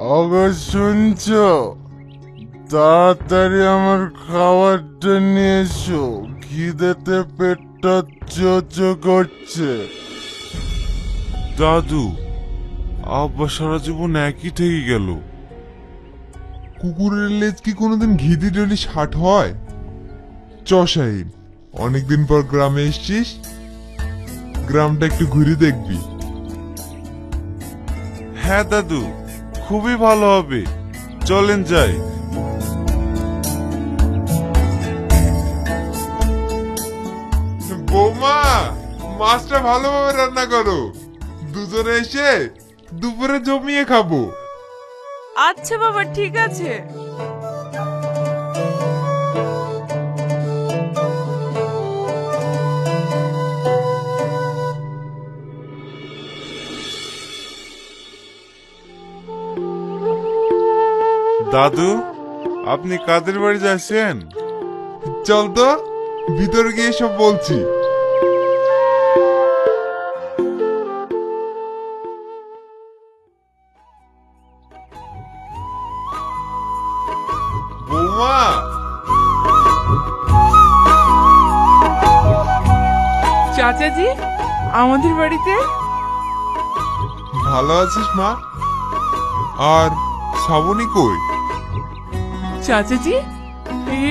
অগর শুনছ? তাড়াতাড়ি আমার খাবারটা নিয়ে এসো। খিদেতে পেটটা চোচো করছে। দাদু আব্বা সারা জীবন একই থেকে গেল। কুকুরের লেজ কি কোনোদিন ঘিদি ডলি ষাট হয়? চ শাহিন অনেকদিন পর গ্রামে এসছিস? গ্রামটা একটু ঘুরে দেখবি। হ্যাঁ দাদু। খুবই ভালো হবে। চলেন যাই। বৌমা, মাছটা ভালোভাবে রান্না করো। দুজনে এসে দুপুরে জমিয়ে খাব। আচ্ছা বাবা, ঠিক আছে। দাদু আপনি কাদের বাড়ি যাচ্ছেন চল তো ভিতরে গিয়ে সব বলছি। বৌমা! চাচাজি আমাদের বাড়িতে? ভালো আছিস মা? আর শ্রাবণী কই? চাচাজি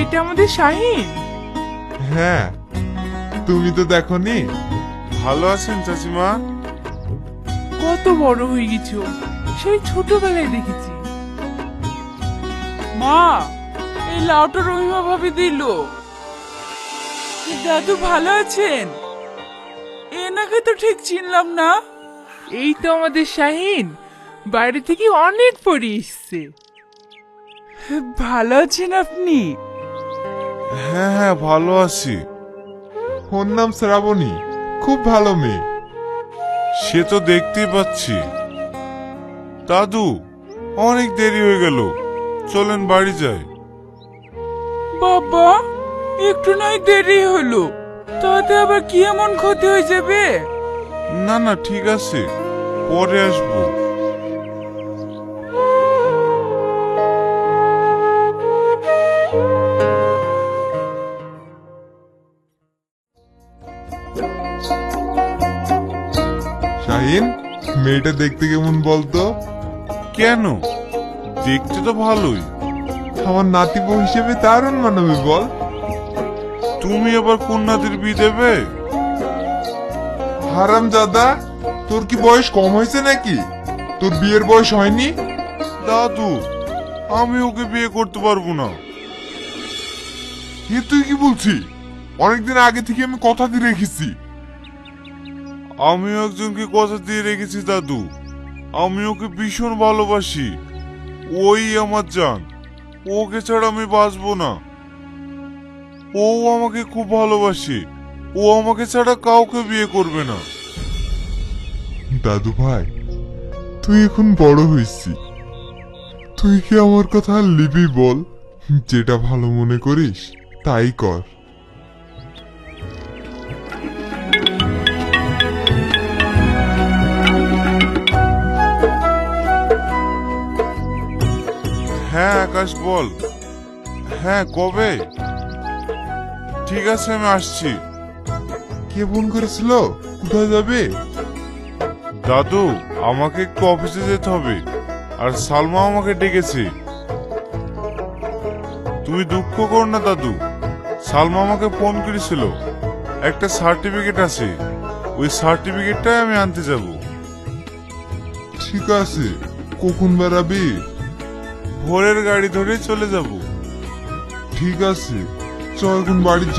এটা আমাদের শাহিন। হ্যাঁ তুমি তো দেখনি ভালো আছেন চাচিমা? কত বড় হয়ে গেছো সেই ছোটবেলায় দেখেছি। মা এই লাউটা রহিমা ভাবে দিল। দাদু ভালো আছেন? এনাকে তো ঠিক চিনলাম না। এই তো আমাদের শাহিন বাইরে থেকে অনেক পরে এসছে। ভালো আছেন আপনি? হ্যাঁ হ্যাঁ ভালো আছি। ওর নাম শ্রাবণী। খুব ভালো মেয়ে। সে তো দেখতেই পাচ্ছি। দাদু অনেক দেরি হয়ে গেল। চলেন বাড়ি যাই। বাবা একটু নয় দেরি হলো। তাতে আবার কি এমন ক্ষতি হয়ে যাবে? না না ঠিক আছে। পরে আসব। শাহিন মেয়েটা দেখতে কেমন বলতো? কেন? দেখতে তো ভালোই। আমার নাতিবু হিসেবে দারুণ মানবে বল। তুমি আবার কন্যাদের বিয়ে দেবে? হারাম দাদা তোর কি বয়স কম হয়েছে নাকি? তোর বিয়ের বয়স হয়নি? দাদু আমি ওকে বিয়ে করতে পারব না। এ তুই কি বলছি অনেকদিন আগে থেকে আমি কথা দিয়ে রেখেছি। আমিও একজনকে কথা দিয়ে রেখেছি, দাদু। আমি ওকে ভীষণ ভালোবাসি। ওই আমার জান। ওকে ছাড়া আমি বাঁচবো না। ও আমাকে খুব ভালোবাসে। ও আমাকে ছাড়া কাউকে বিয়ে করবে না। দাদু ভাই, তুই এখন বড় হয়েছি। তুই কি আমার কথা লিবি বল? যেটা ভালো মনে করিস, তাই কর। হ্যাঁ আকাশ, বল। হ্যাঁ কবে? ঠিক আছে, আমি আসছি। কে ফোন করেছিল? কোথায় যাবে? দাদু, আমাকে একটু অফিসে যেতে হবে। আর সালমা আমাকে ডেকেছে। তুমি দুঃখ করো না, দাদু। সালমা আমাকে ফোন করেছিল। একটা সার্টিফিকেট আছে। ওই সার্টিফিকেটটাই আমি আনতে যাব। ঠিক আছে। কখন বেড়াবি? ভোরের গাড়ি ধরে চলে যাব। ঠিক আছে চল এখন বাড়ি চ।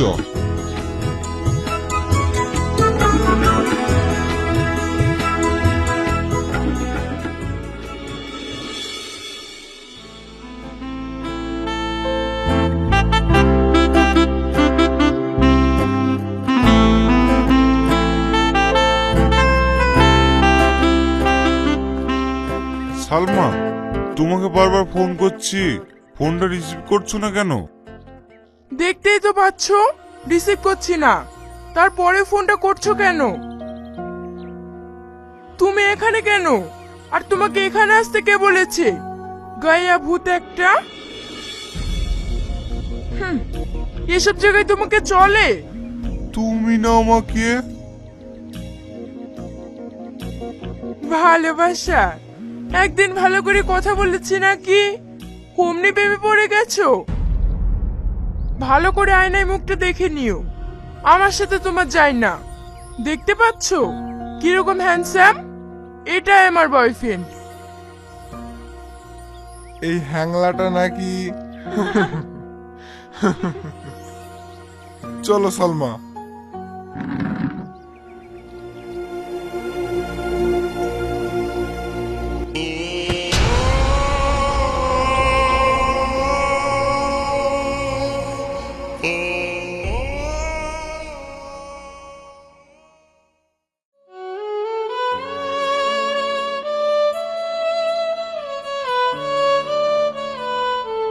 তোমাকে বারবার ফোন করছি। ফোনটা রিসিভ করছ না কেন? দেখতেই তো পাচ্ছ রিসিভ করছি না। তারপরে ফোনটা করছ কেন? তুমি এখানে কেন? আর তোমাকে এখানে আসতে কে বলেছে? গায়া ভূত একটা। হুম, এসব জায়গায় তোমাকে চলে? তুমি না আমাকে? ভালোবাসা। একদিন ভালো করে কথা বলেছি নাকি? অমনি প্রেমে পড়ে গেছো? ভালো করে আয়নায় মুখটা দেখে নিও। আমার সাথে তোমার যায় না। দেখতে পাচ্ছ? কীরকম হ্যান্ডসাম এটাই আমার বয়ফ্রেন্ড এই হ্যাংলাটা নাকি? চলো সালমা।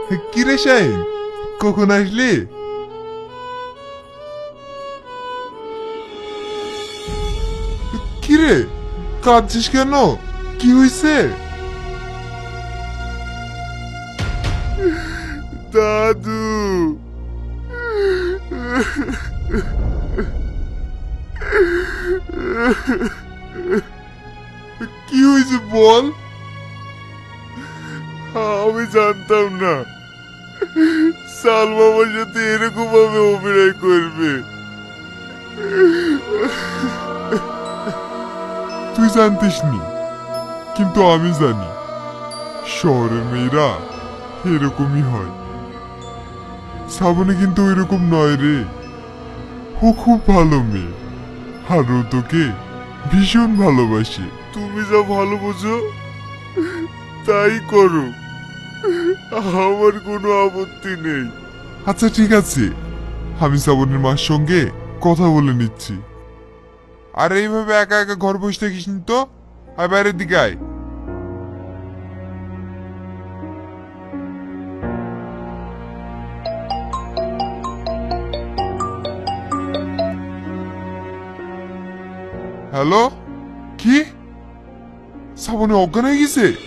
কিরে শাহিন কখন আসলি? কিরে, কাঁদছিস কেন? কি হয়েছে দাদু। কি হয়েছে বল? আমি জানতাম না। সালমা আমার সাথে এরকম ভাবে অভিনয় করবে। তুই জানতিস নি কিন্তু আমি জানি, শহরের মেয়েরা এরকমই হয়। শ্রাবণী কিন্তু ওইরকম নয় রে। ও খুব ভালো মেয়ে, আর ও তোকে ভীষণ ভালোবাসে। তুমি যা ভালো বোঝো, তাই করো। আমার কোনো আপত্তি নেই। আচ্ছা ঠিক আছে। আমি শ্রাবণীর মার সঙ্গে কথা বলে নিচ্ছি। আর এইভাবে একা একা ঘর বসে থাকিস তো? আর বাইরের দিকে আয়। হ্যালো? কি? শ্রাবণী অজ্ঞান হয়ে গেছে?